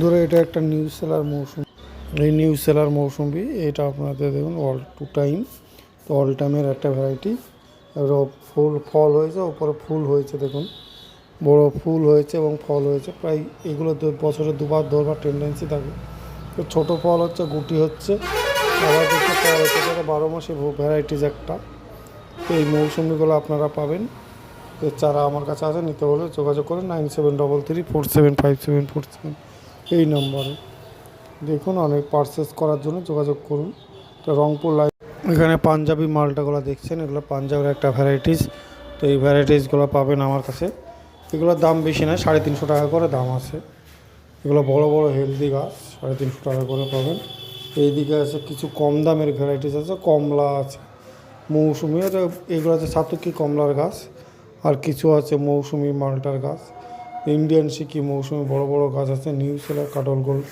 বন্ধুরা এটা একটা নিউ সেলার মৌসুম। এই নিউ সেলার মৌসুমি এটা আপনাদের দেখুন অল টু টাইম তো অল টাইমের একটা ভ্যারাইটি ফুল, ফল হয়েছে ওপরে ফুল হয়েছে দেখুন। বড় ফুল হয়েছে এবং ফল হয়েছে। প্রায় এগুলো বছরে দুবার ধরবার টেন্ডেন্সি থাকে। তো ছোটো ফল হচ্ছে, গুটি হচ্ছে। আবার দেখতে ফল হচ্ছে যেটা বারো মাসে ভ্যারাইটিস একটা। তো এই মৌসুমিগুলো আপনারা পাবেন। এর চারা আমার কাছে আছে নিতে হলে যোগাযোগ করুন। Nine seven double three four seven five seven four seven. এই নম্বরে। দেখুন, অনেক পারচেস করার জন্য যোগাযোগ করুন। তো রংপুর লাইন এখানে পাঞ্জাবি মালটাগুলো দেখছেন, এগুলো পাঞ্জাবের একটা ভ্যারাইটিস তো এই ভ্যারাইটিসগুলো পাবেন আমার কাছে। এগুলোর দাম বেশি নয় সাড়ে তিনশো টাকা করে দাম আছে। এগুলো বড় বড় হেলদি গাছ, সাড়ে তিনশো টাকা করে পাবেন। এইদিকে আছে কিছু কম দামের ভ্যারাইটিস আছে, কমলা আছে, মৌসুমি। এগুলো আছে সাতুকি কমলার গাছ, আর কিছু আছে মৌসুমি মালটার গাছ। ইন্ডিয়ান সিকি মৌসুমি বড় বড় গাছ আছে, নিউ সেলার কাটল গোল্ড,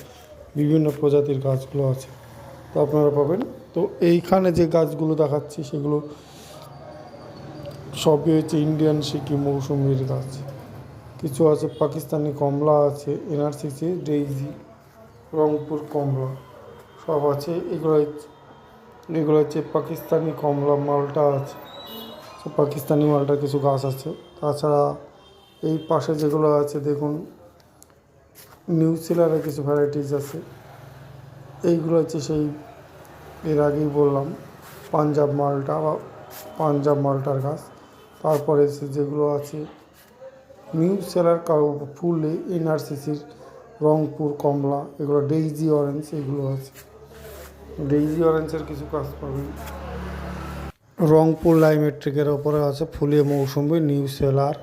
বিভিন্ন প্রজাতির গাছগুলো আছে। তো আপনারা পাবেন। তো এইখানে যে গাছগুলো দেখাচ্ছি, সেগুলো সবই হচ্ছে ইন্ডিয়ান সিকি মৌসুমির গাছ। কিছু আছে, পাকিস্তানি কমলা আছে, এনআরসিসি, ডেইজি, রংপুর কমলা, সব আছে। এগুলো এগুলো হচ্ছে পাকিস্তানি কমলা মালটা আছে। পাকিস্তানি মালটার কিছু গাছ আছে। তাছাড়া এই পাশে যেগুলো আছে, দেখুন নিউ সিলারের কিছু ভ্যারাইটিস আছে। এইগুলো হচ্ছে সেই, এর আগেই বললাম, পাঞ্জাব মালটা বা পাঞ্জাব মালটার গাছ। তারপরে যেগুলো আছে নিউ সেলার ফুলে এনআরসিসির রংপুর, কমলা, এগুলো ডেইজি অরেঞ্জ এগুলো আছে। ডেইজি অরেঞ্জের কিছু কাজ পাবেন রংপুর লাইমেট্রিকের ওপরে আছে ফুলে মৌসুমি নিউ সেলার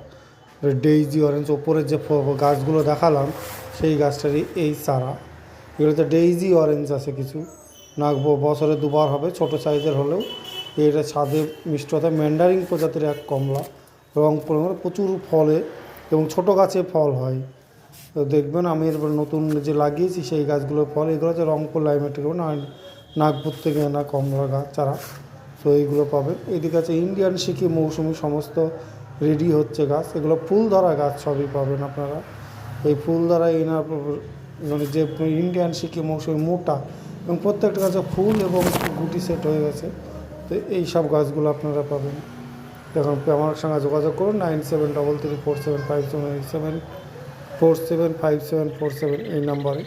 ডেইজি অরেঞ্জ ওপরে যে গাছগুলো দেখালাম, সেই গাছটারই এই চারা। এগুলোতে ডেইজি অরেঞ্জ আছে কিছু। ব- বছরে দুবার হবে, ছোট সাইজের হলেও। এটা ছাদে মিষ্টতা ম্যান্ডারিং প্রজাতির এক কমলা। রংপুর প্রচুর ফলে এবং ছোট গাছে ফল হয়। তো দেখবেন আমি এরপর নতুন যে লাগিয়েছি, সেই গাছগুলোর ফল। এগুলো হচ্ছে রংপুর লাইমেট্রিক না নাগপুর থেকে না কমলা গাছ, চারা। তো এইগুলো পাবেন। এদিকে আছে ইন্ডিয়ান সিকি মৌসুমি সমস্ত রেডি হচ্ছে গাছ। এগুলো ফুল ধরা গাছ সবই পাবেন আপনারা। এই ফুল ধরা এনার মানে যে ইন্ডিয়ান সিকি মৌসুমি মোটা এবং প্রত্যেকটা গাছে ফুল এবং গুটি সেট হয়ে গেছে। তো এই সব গাছগুলো আপনারা পাবেন। এখন আমার সঙ্গে যোগাযোগ করুন, nine seven double three four seven five seven eight seven, four seven five seven four seven এই নাম্বারে।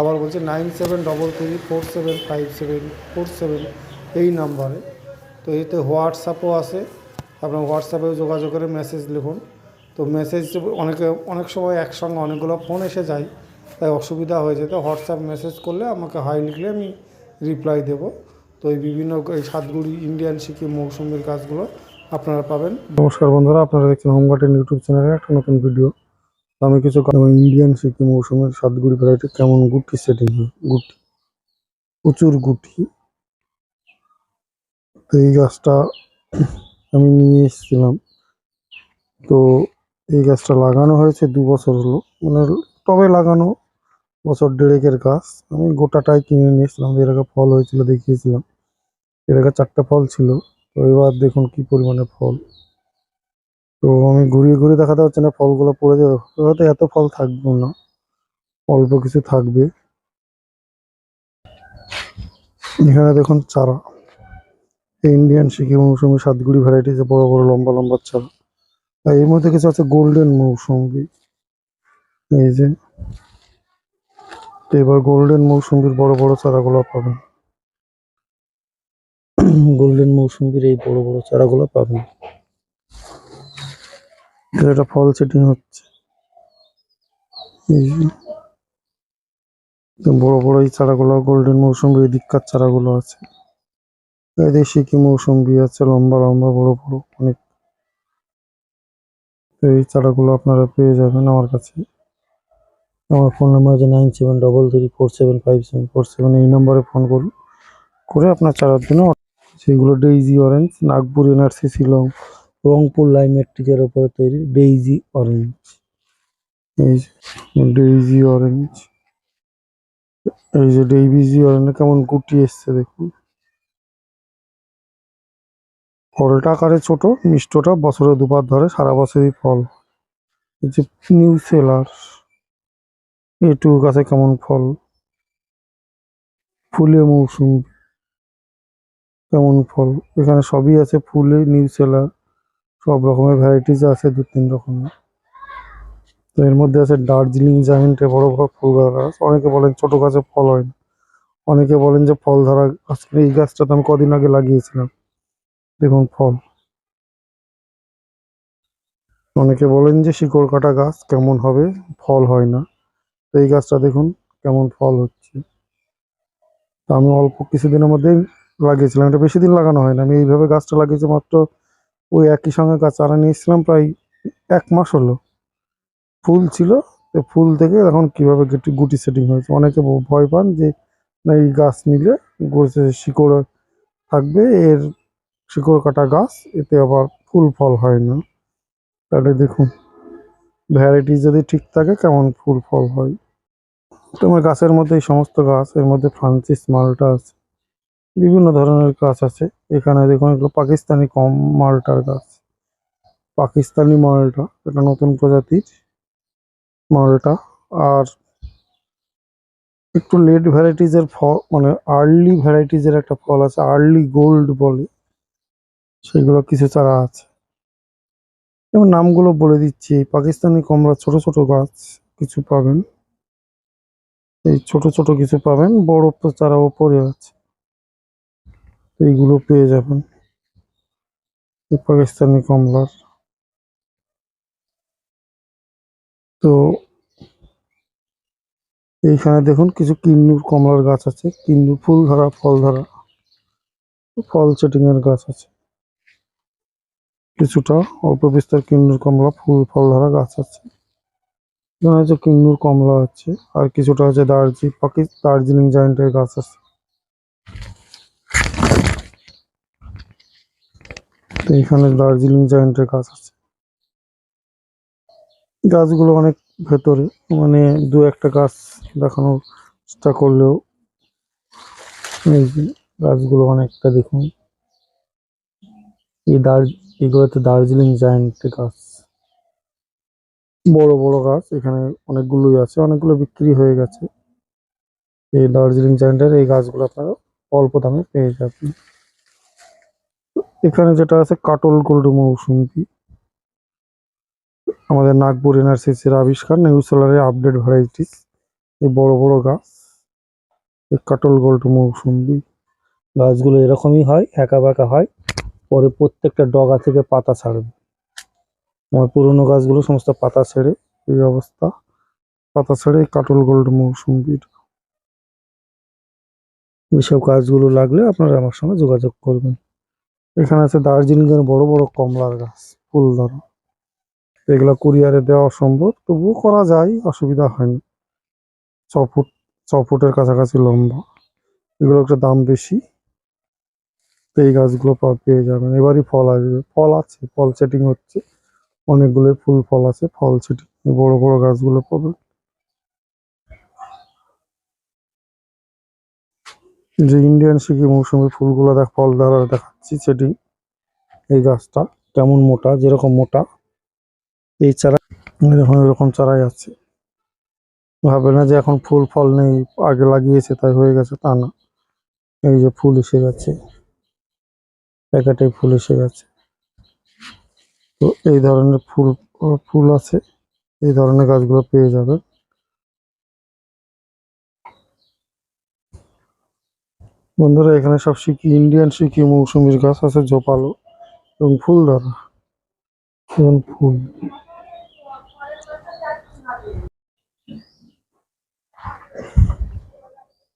আবার বলছি nine seven double three four seven five seven four seven এই নাম্বারে। তো এতে হোয়াটসঅ্যাপও আছে। আপনার হোয়াটসঅ্যাপেও যোগাযোগ করে মেসেজ লিখুন। তো মেসেজ অনেকে, অনেক সময় একসঙ্গে অনেকগুলো ফোন এসে যায়, তাই অসুবিধা হয়ে যেত হোয়াটসঅ্যাপ মেসেজ করলে আমাকে হাই লিখলে আমি রিপ্লাই দেবো। তো এই বিভিন্ন এই সাতগুড়ি ইন্ডিয়ান সিকিম মৌসুমির গাছগুলো আপনারা পাবেন। নমস্কার বন্ধুরা, আপনারা দেখছেন হোম গার্ডেন ইউটিউব চ্যানেলে একটা নতুন ভিডিও আমি কিছু ইন্ডিয়ান সিকিম মৌসুমের সাতগুড়ি ভ্যারাইটি কেমন গুটি সেটিং গুটি, প্রচুর গুটি। তো এই গাছটা আমি নিয়ে এসেছিলাম। তো এই গাছটা লাগানো হয়েছে দু বছর হলো। মানে টবে লাগানো বছর দেড়েকের গাছ। আমি গোটাটাই কিনে নিয়ে এসেছিলাম। এর আগে ফল হয়েছিল দেখিয়েছিলাম। এর আগে চারটে ফল ছিল। তো এবার দেখুন কি পরিমাণে ফল। তো আমি ঘুরিয়ে ঘুরিয়ে দেখাতে পারছি না ফলগুলো পড়ে যাবে। হয়তো এত ফল থাকবে না। অল্প কিছু থাকবে। এখানে দেখুন চারা। ইন্ডিয়ান সিকি মৌসুমি সাতগুড়ি ভ্যারাইটিস বড় বড় লম্বা লম্বা চারা আর এর মধ্যে কিছু আছে গোল্ডেন মৌসুমি। এই যে এবার গোল্ডেন মৌসুমির বড় বড় চারাগুলো পাবেন। গোল্ডেন মৌসুমির এই বড় বড় চারাগুলো পাবেন। এটা ফল সেটিং হচ্ছে। বড় বড় এই চারাগুলো গোল্ডেন মৌসুমি এদিককার চারাগুলো আছে। এদিকে সিকি মৌসুমি আছে? লম্বা লম্বা, বড় বড়, অনেক। তো এই চারাগুলো আপনারা পেয়ে যাবেন আমার কাছে। আমার ফোন নাম্বার আছে nine seven double three four seven five seven four seven. এই নম্বরে ফোন করুন। করে আপনার চারার জন্য সেগুলো daisy orange, Nagpur NRC Shillong Rangpur লাইমেট্রিকের ওপরে তৈরি ডেইজি অরেঞ্জ। এই ডেইজি অরেঞ্জ। এই যে ডেইজি অরেঞ্জ, কেমন গুটি এসছে দেখুন। ফলটা আকারে ছোট? মিষ্টটা বছরে দুবার ধরে, সারা বছরই ফল। যে নিউ সেলার এটু গাছে কেমন ফল? ফুলে মৌসুম, কেমন ফল? এখানে সবই আছে ফুলে নিউ সেলার সব রকমের ভ্যারাইটিস আছে, দু তিন রকমের। তো এর মধ্যে আছে দার্জিলিং জায়েন্টে বড় বড় ফুল গাছ অনেকে বলেন ছোট গাছে ফল হয় না। অনেকে বলেন যে ফল ধরা এই গাছটা তো আমি কদিন আগে লাগিয়েছিলাম। দেখুন ফল। অনেকে বলেন যে শিকড় কাটা গাছ কেমন হবে? ফল হয় না। তো এই গাছটা দেখুন কেমন ফল হচ্ছে। তো আমি অল্প কিছুদিনের মধ্যেই লাগিয়েছিলাম। এটা বেশি দিন লাগানো হয় না আমি এইভাবে গাছটা লাগিয়েছি মাত্র ওই একই সঙ্গে গাছ চারা নিয়েছিলাম প্রায় এক মাস হলো। ফুল ছিল। তো ফুল থেকে এখন কীভাবে গুটি সেটিং হয়েছে? অনেকে ভয় পান যে না এই গাছ নিলে গোছে শিকড় থাকবে, এর শিকড় কাটা গাছ, এতে আবার ফুল ফল হয় না। তাহলে দেখুন ভ্যারাইটি যদি ঠিক থাকে, কেমন ফুল ফল হয়? তোমার গাছের মধ্যে এই সমস্ত গাছ এর মধ্যে ফ্রান্সিস মালটা আছে। বিভিন্ন ধরনের গাছ আছে। এখানে দেখুন, এগুলো পাকিস্তানি কম মালটার গাছ। পাকিস্তানি মালটা, এটা নতুন প্রজাতির মালটা। আর একটু লেট ভ্যারাইটিজের ফল মানে আর্লি ভ্যারাইটিজের একটা ফল আছে আর্লি গোল্ড বলে। সেগুলো কিছু চারা আছে। এবং নামগুলো বলে দিচ্ছি, পাকিস্তানি কমলা ছোট ছোট গাছ কিছু পাবেন। এই ছোট ছোট কিছু পাবেন, বড় চারা ওপরে আছে। এইগুলো পেয়ে যাবেন। পাকিস্তানি কমলার। তো এইখানে দেখুন কিছু কিন্নুর কমলার গাছ আছে, কিন্নুর ফুল ধরা ফল ধরা ফল সেটিং এর গাছ আছে। কিছুটা অল্প বিস্তার কিন্নুর কমলা, ফুল ফল ধরা গাছ আছে। এখানে হচ্ছে কিন্নুর কমলা আছে, আর কিছুটা আছে দার্জি, পাকি দার্জিলিং জায়েন্টের গাছ আছে। এখানে দার্জিলিং জায়েন্টের গাছ আছে। গাছগুলো অনেক ভেতরে মানে দু একটা গাছ দেখানোর চেষ্টা করলেও এই গাছগুলো অনেকটা দেখুন। এই দার এগুলোতে দার্জিলিং জায়েন্ট গাছ। বড় বড় গাছ, এখানে অনেকগুলোই আছে, অনেকগুলো বিক্রি হয়ে গেছে। এই দার্জিলিং জায়েন্টের এই গাছগুলো আপনারা অল্প দামে পেয়ে যাবেন। এখানে যেটা আছে, কাটল গোল্ড মৌসুমি। আমাদের নাগপুর এনআরসিসির আবিষ্কার নিউ সোলারের আপডেট ভ্যারাইটিস এই বড় বড় গাছ। এই কাটল গোল্ড মৌসুমি। গাছগুলো এরকমই হয়, একা বাঁকা হয়। পরে প্রত্যেকটা ডগা থেকে পাতা ছাড়বে। আমার পুরোনো গাছগুলো সমস্ত পাতা ছেড়ে এই অবস্থা। পাতা ছেড়ে কাটল গোল্ড মৌসুমির এইসব গাছগুলো লাগলে আপনারা আমার সঙ্গে যোগাযোগ করবেন। এখানে আছে দার্জিলিংয়ের বড় বড় কমলার গাছ, ফুল ধরা। এগুলো কুরিয়ারে দেওয়া অসম্ভব, তবুও করা যায়, অসুবিধা হয় না ছ ফুট, ছ ফুটের কাছাকাছি লম্বা। এগুলো একটা দাম বেশি। তো এই গাছগুলো পেয়ে যাবেন। এবারই ফল আসবে। ফল আছে, ফল সেটিং হচ্ছে। অনেকগুলো ফুল, ফল আছে, ফল সেটিং বড় বড় গাছগুলো পাবেন। যে ইন্ডিয়ান সিকি মৌসুমি ফুলগুলো দেখ, ফল দ্বারা দেখাচ্ছি সেটিং এই গাছটা কেমন মোটা, যেরকম মোটা। এই চারা এরকম এরকম চারাই আছে। ভাবে না যে এখন ফুল, ফল নেই, আগে লাগিয়েছে, তাই হয়ে গেছে, তা না। এই যে ফুল এসে গেছে। প্যাকেটে ফুল এসে গেছে। তো এই ধরনের ফুল ফুল আছে, এই ধরনের গাছগুলো পেয়ে যাবে বন্ধুরা, এখানে সব সিকি ইন্ডিয়ান সিকি মৌসুমীর গাছ আছে? জোপালো এবং ফুল ধরা এবং ফুল?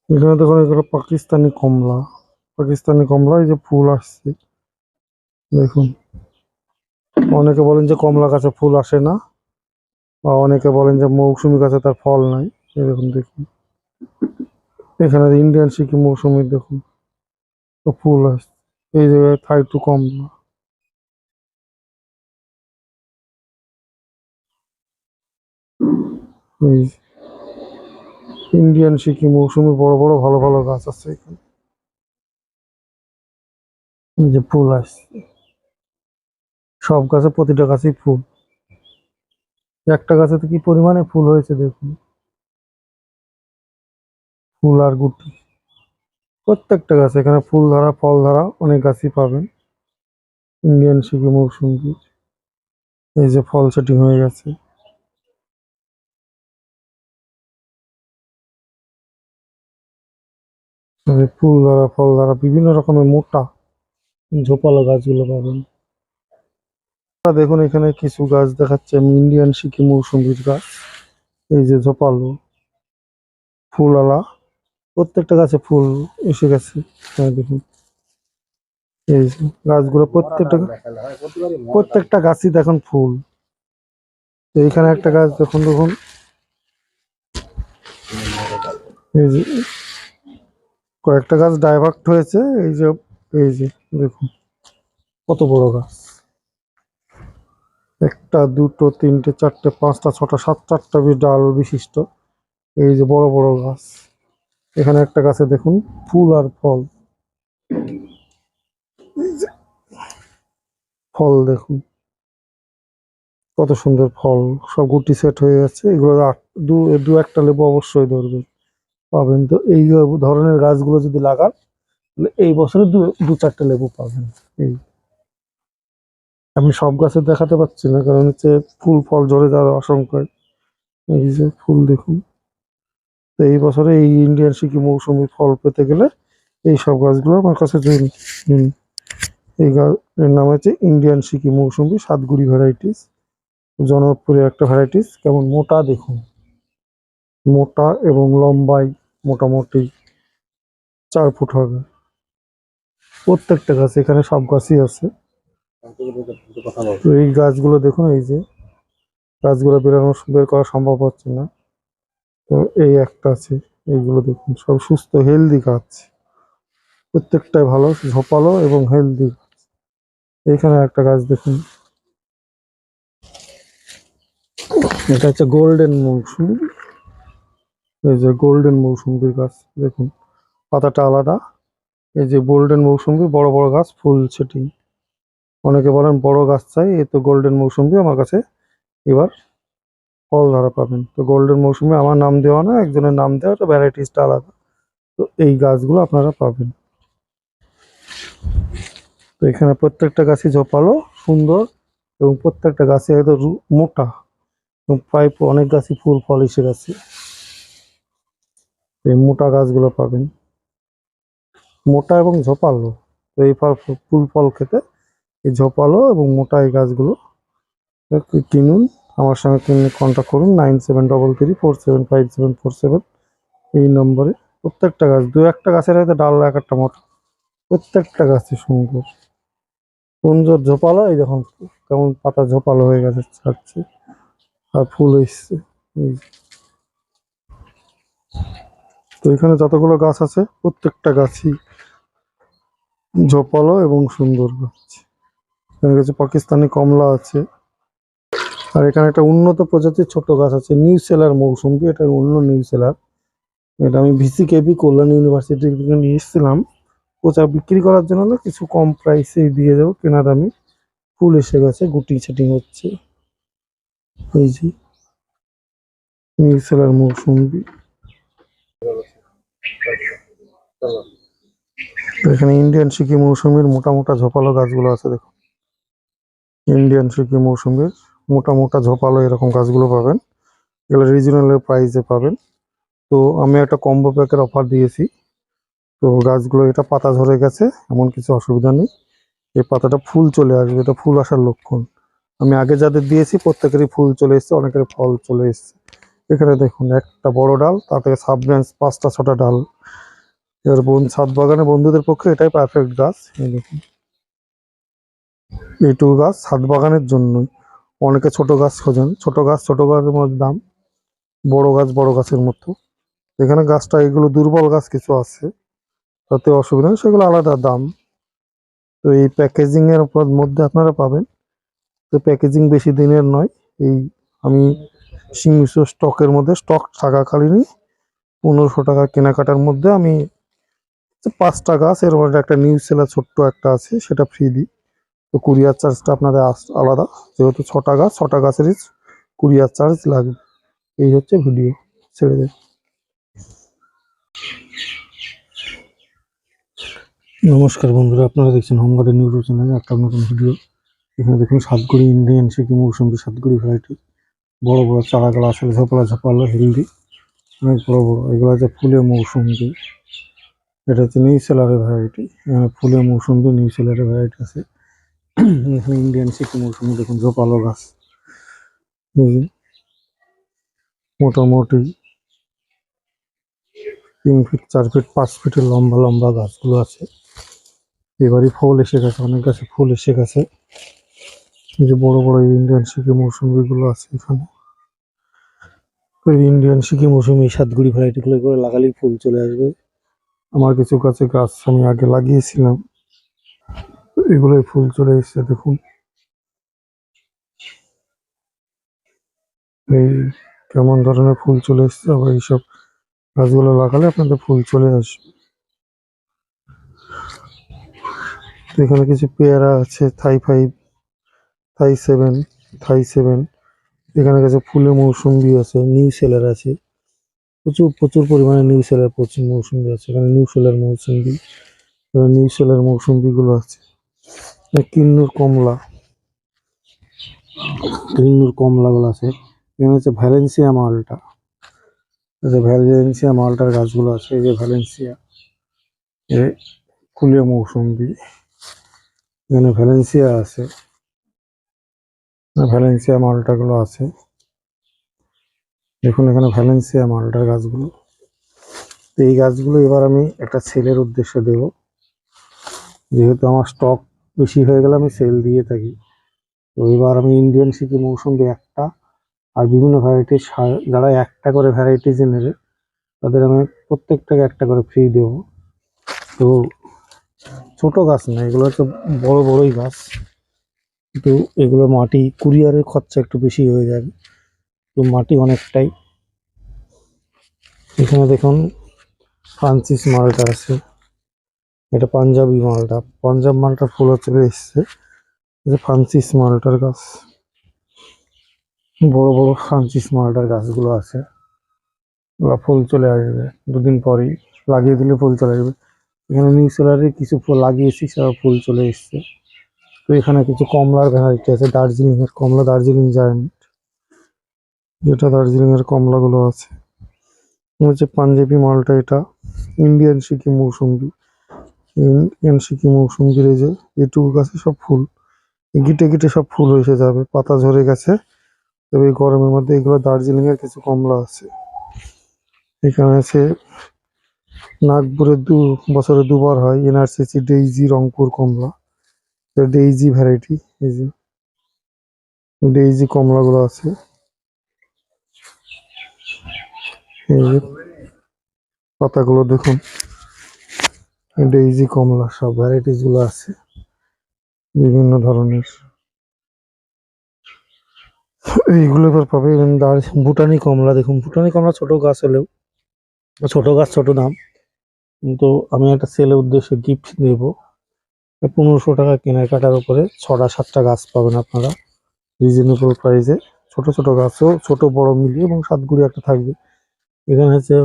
এখানে দেখুন, এগুলো পাকিস্তানি কমলা। পাকিস্তানি কমলা এই যে ফুল আসছে, দেখুন। অনেকে বলেন যে কমলা গাছে ফুল আসে না, বা অনেকে বলেন যে মৌসুমি গাছে তার ফল নাই। এরকম দেখুন এখানে ইন্ডিয়ান সিকি মৌসুমি, দেখুন। ফুল আসছে। এই জায়গায় থাই টু কমলা। ইন্ডিয়ান সিকি মৌসুমি, বড় বড় ভালো ভালো গাছ আছে এখানে। যে ফুল আসছে। সব গাছে প্রতিটা গাছেই ফুল। একটা গাছে তো কি পরিমাণে ফুল হয়েছে দেখুন। ফুল আর গুটি। প্রত্যেকটা গাছ এখানে ফুল ধরা, ফল ধরা অনেক গাছই পাবেন। ইন্ডিয়ান শিখি মৌসুমি। এই যে ফল সেটিং হয়ে গেছে। ফুল ধরা, ফল ধরা, বিভিন্ন রকমের মোটা। ঝোপালো গাছগুলো পাবেন। দেখুন, এখানে কিছু গাছ দেখাচ্ছে। আমি ইন্ডিয়ান শিখি মৌসুমির গাছ, এই যে ঝোপালো, ফুলওয়ালা, প্রত্যেকটা গাছে ফুল এসে গেছে। হ্যাঁ দেখুন। এই যে গাছগুলো প্রত্যেকটা প্রত্যেকটা গাছই দেখুন ফুল। তো এইখানে একটা গাছ দেখুন দেখুন। এই যে কয়েকটা গাছ ডাইভার্ট হয়েছে, এই যে এই যে। দেখুন, কত বড় গাছ। একটা, দুটো, তিনটে, চারটে, পাঁচটা, ছটা সাত চারটা ডাল বিশিষ্ট। এই যে বড় বড় গাছ। এখানে একটা গাছে দেখুন, ফুল আর ফল। ফল দেখুন। কত সুন্দর ফল, সব গুটি সেট হয়ে যাচ্ছে এগুলো দু দু একটা লেবু অবশ্যই ধরবে পাবেন তো। এই ধরনের গাছগুলো যদি লাগান এই বছরে দু চারটে লেবু পাবেন। এই আমি সব গাছে দেখাতে পারছি না, কারণ হচ্ছে ফুল ফল ঝরে যাওয়ার আশঙ্কায় এই যে ফুল দেখুন। তো এই বছরে এই ইন্ডিয়ান সিকি মৌসুমি ফল পেতে গেলে এই সব গাছগুলো আমার কাছে। এই গাছ এর নাম হচ্ছে ইন্ডিয়ান সিকি মৌসুমি সাতগুড়ি ভ্যারাইটিস জনপ্রিয় একটা ভ্যারাইটিস কেমন মোটা দেখুন। মোটা এবং লম্বাই মোটামুটি চার ফুট হবে। প্রত্যেকটা গাছ এখানে সব গাছই আছে। এই গাছগুলো দেখুন, এই যে গাছগুলো বেরোনো বের করা সম্ভব হচ্ছে না। তো এই একটা আছে, এইগুলো দেখুন, সব সুস্থ হেলদি গাছ। প্রত্যেকটাই ভালো, ঝোপালো এবং হেলদি গাছ। এইখানে একটা গাছ দেখুন। এটা হচ্ছে গোল্ডেন মৌসুম। এই যে গোল্ডেন মৌসুমির গাছ, দেখুন, পাতাটা আলাদা। এই যে গোল্ডেন মৌসুমি বড় বড় গাছ, ফুল সেটিং অনেকে বলেন বড় গাছ চাই, এই তো গোল্ডেন মৌসুমি আমার কাছে এবার ফল ধরা পাবেন। তো গোল্ডেন মৌসুমি আমার নাম দেওয়া না, একজনের নাম দেওয়া তো ভ্যারাইটিসটা আলাদা। তো এই গাছগুলো আপনারা পাবেন। তো এখানে প্রত্যেকটা গাছই ঝোপালো, সুন্দর, এবং প্রত্যেকটা গাছে একদম মোটা। এবং প্রায় অনেক গাছই ফুল, ফল এসে গেছে। এই মোটা গাছগুলো পাবেন। মোটা এবং ঝোপালো। তো এই ফল, ফুল ফল খেতে এই ঝোপালো এবং মোটা এই গাছগুলো কিনুন। আমার সঙ্গে কিনে কন্ট্যাক্ট করুন nine seven double three four seven five seven four seven এই নম্বরে। প্রত্যেকটা গাছ, দু একটা গাছের হয়তো ডাল এক একটা মোটা। প্রত্যেকটা গাছই সুন্দর। সুন্দর ঝোপালো, এই দেখুন, কেমন পাতা ঝোপালো হয়ে গেছে, ছাড়ছে আর ফুল এসছে। তো এখানে যতগুলো গাছ আছে, প্রত্যেকটা গাছই ঝোপালো এবং সুন্দর গাছ এখানে কিছু পাকিস্তানি কমলা আছে। আর এখানে একটা উন্নত প্রজাতির ছোট গাছ আছে, নিউ সেলার মৌসুমি। এটা অন্য নিউ সেলার। এটা আমি ভিসি কেবি কল্যাণ ইউনিভার্সিটি থেকে নিয়ে এসেছিলাম। ওটা বিক্রি করার জন্য না কিছু কম প্রাইসে দিয়ে দেবো কেনা দামে ফুল এসে গেছে, গুটি সেটিং হচ্ছে। এই যে, নিউ সেলার মৌসুমি। এখানে ইন্ডিয়ান সিকি মৌসুমির মোটা মোটা ঝোপালো গাছগুলো আছে, দেখুন। ইন্ডিয়ান সিকি মৌসুমির মোটা মোটা ঝোপালো এরকম গাছগুলো পাবেন। এগুলো রিজনেবল প্রাইসে পাবেন। তো আমি একটা কম্বো প্যাকের অফার দিয়েছি। তো গাছগুলো, এটা পাতা ঝরে গেছে, এমন কিছু অসুবিধা নেই। এই পাতাটা ফুল চলে আসবে, এটা ফুল আসার লক্ষণ। আমি আগে যাদের দিয়েছি, প্রত্যেকেরই ফুল চলে এসেছে অনেকের ফল চলে এসছে। এখানে দেখুন, একটা বড় ডাল তা থেকে সাব ব্রাঞ্চ পাঁচটা, ছটা ডাল। এবার বোন, ছাদ বাগানে বন্ধুদের পক্ষে এটাই পারফেক্ট গাছ। দেখুন। এইটুকু গাছ ছাদ বাগানের জন্যই। অনেকে ছোট গাছ খোঁজেন। ছোট গাছ, ছোট গাছের মধ্যে দাম, বড় গাছ, বড় গাছের মতো। এখানে গাছটা, এগুলো দুর্বল গাছ কিছু আছে। তাতে অসুবিধা নেই, সেগুলো আলাদা দাম। তো এই প্যাকেজিং এর উপর মধ্যে আপনারা পাবেন। তো প্যাকেজিং বেশি দিনের নয়। এই আমি সীমিত স্টকের মধ্যে স্টক থাকাকালীনই পনেরোশো টাকা কেনাকাটার মধ্যে আমি পাঁচটা গাছ, এর মধ্যে একটা নিউ সেলার ছোট্ট একটা আছে, সেটা ফ্রি দিই। তো কুরিয়ার চার্জটা আপনাদের আলাদা। যেহেতু ছটা গাছ, ছটা গাছেরই কুরিয়ার চার্জ লাগবে। এই হচ্ছে ভিডিও ছেড়ে দেয় নমস্কার বন্ধুরা, আপনারা দেখছেন হোমগার্ডেন নিউজ চ্যানেলে একটা নতুন ভিডিও এখানে দেখুন, সাতগুড়ি ইন্ডিয়ান সিকিম, মৌসুমি সাতগুড়ি ভ্যারাইটি বড় বড় চারাগুলো আসলে ঝোপালা, ঝোপালো, হেলদি। অনেক বড় বড়। এগুলো হচ্ছে ফুলে মৌসুমি। এটা হচ্ছে নিউ সেলারের ভ্যারাইটি এখানে ফুলে মৌসুমি নিউ সেলারের ভ্যারাইটি আছে। এখানে ইন্ডিয়ান সিকিম মৌসুমি, দেখুন ঝোপালো গাছ। মোটামুটি তিন ফিট চার ফিট পাঁচ ফিটের লম্বা লম্বা গাছগুলো আছে। এবারই ফুল এসে গেছে, অনেক গাছে ফুল এসে গেছে। যে বড় বড় ইন্ডিয়ান সিকি মৌসুমি গুলো আছে এখানে। ইন্ডিয়ান সিকি মৌসুমি সাতগুড়ি ভ্যারাইটি গুলো করে লাগালেই ফুল চলে আসবে। আমার কিছু গাছে গাছ আমি আগে লাগিয়েছিলাম। এগুলোই ফুল চলে এসেছে, দেখুন। এই কেমন ধরনের ফুল চলে এসছে, আবার এইসব গাছগুলো লাগালে আপনাদের ফুল চলে আসবে। এখানে কিছু পেয়ারা আছে, Thai five Thai seven Thai seven. এখানে কাছে ফুলের মৌসুম্বি আছে, নিউ সেলার আছে। প্রচুর প্রচুর পরিমাণে নিউ সেলার প্রচুর মৌসুম্বি আছে। এখানে new seller mosambi nucellar mosambi গুলো আছে। কিন্নুর কমলা কিন্নুর কমলা গুলো আছে। এখানে হচ্ছে ভ্যালেন্সিয়া মালটা। যে ভ্যালেন্সিয়া মালটার গাছগুলো আছে, এই যে ভ্যালেন্সিয়া এ ফুলে মৌসুম্বি এখানে ভ্যালেন্সিয়া আছে। ভ্যালেন্সিয়া মালটাগুলো আছে। দেখুন এখানে ভ্যালেন্সিয়া মালটার গাছগুলো। তো এই গাছগুলো এবার আমি একটা সেলের উদ্দেশ্যে দেব। যেহেতু আমার স্টক বেশি হয়ে গেলে আমি সেল দিয়ে থাকি। তো এবার আমি ইন্ডিয়ান সিকি মৌসুমি একটা আর বিভিন্ন ভ্যারাইটির যারা একটা করে ভ্যারাইটিজ নেবে, তাদের আমি প্রত্যেকটাকে একটা করে ফ্রি দেব। তো ছোট গাছ না, এগুলো হচ্ছে বড় বড়ই গাছ। কিন্তু এগুলো মাটি, কুরিয়ারের খরচা একটু বেশি হয়ে যাবে। মাটি অনেকটাই। এখানে দেখুন ফ্রান্সিস মালটা আছে। এটা পাঞ্জাবি মালটা। পাঞ্জাব মালটা ফুল চলে এসছে। ফ্রান্সিস মালটার গাছ। বড় বড় ফ্রান্সিস মালটার গাছগুলো আছে। ওরা ফুল চলে আসবে। দুদিন পরেই লাগিয়ে দিলে ফুল চলে আসবে। এখানে নিউ সেলারে কিছু ফুল লাগিয়েছি সব ফুল চলে এসছে। তো এখানে কিছু কমলার ভ্যারাইটি আছে। দার্জিলিং এর কমলা দার্জিলিং জায়ান্ট যেটা দার্জিলিং এর কমলাগুলো আছে। হচ্ছে পাঞ্জাবি মালটা এটা। ইন্ডিয়ান সিকি মৌসুম্বি। ইন্ডিয়ান সিকি মৌসুম্বির এই যে এটুকু গাছে সব ফুল। গিটে গিটে সব ফুল এসে যাবে, পাতা ঝরে গেছে। তবে এই গরমের মধ্যে এগুলো দার্জিলিং এর কিছু কমলা আছে। এখানে আছে নাগপুরে দু, বছরে দুবার হয় এনআরসিসি ডেইজি রংপুর কমলা। ডেইজি ভ্যারাইটি, এই যে। ডেইজি কমলাগুলো আছে এই যে পাতাগুলো দেখুন। ডেইজি কমলা, সব ভ্যারাইটিসগুলো আছে। বিভিন্ন ধরনের। এইগুলো এবার পাবে ভুটানি কমলা দেখুন। ভুটানি কমলা ছোট গাছ হলেও, ছোট গাছ ছোট দাম। কিন্তু আমি একটা সেলের উদ্দেশ্যে গিফট দেব। পনেরোশো টাকা কেনাকাটার উপরে ছটা সাতটা গাছ পাবেন আপনারা। রিজনেবল প্রাইসে ছোট ছোট গাছও, ছোট বড় মিলিয়ে এবং সাতগুড়ি একটা থাকবে। এখানে হচ্ছে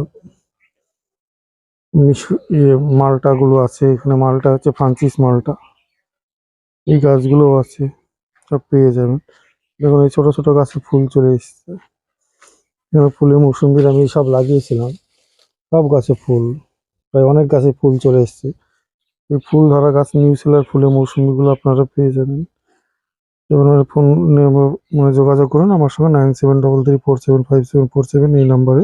ইয়ে মালটা গুলো আছে। এখানে মালটা হচ্ছে ফ্রান্সিস মালটা। এই গাছগুলো আছে, সব পেয়ে যাবেন। দেখুন, এই ছোট ছোট গাছে ফুল চলে এসছে। এখানে ফুলের মৌসুম্বির আমি সব লাগিয়েছিলাম। সব গাছে ফুল, প্রায় অনেক গাছে ফুল চলে এসছে। এই ফুল ধরা গাছ, নিউ সেলার ফুলের মৌসুমিগুলো আপনারা পেয়ে যাবেন। এবার ফোন মানে যোগাযোগ করুন। আমার সঙ্গে nine seven double three four seven five seven four seven এই নাম্বারে।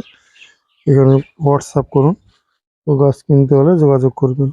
এখানে হোয়াটসঅ্যাপ করুন। তো গাছ কিনতে হলে যোগাযোগ করবেন।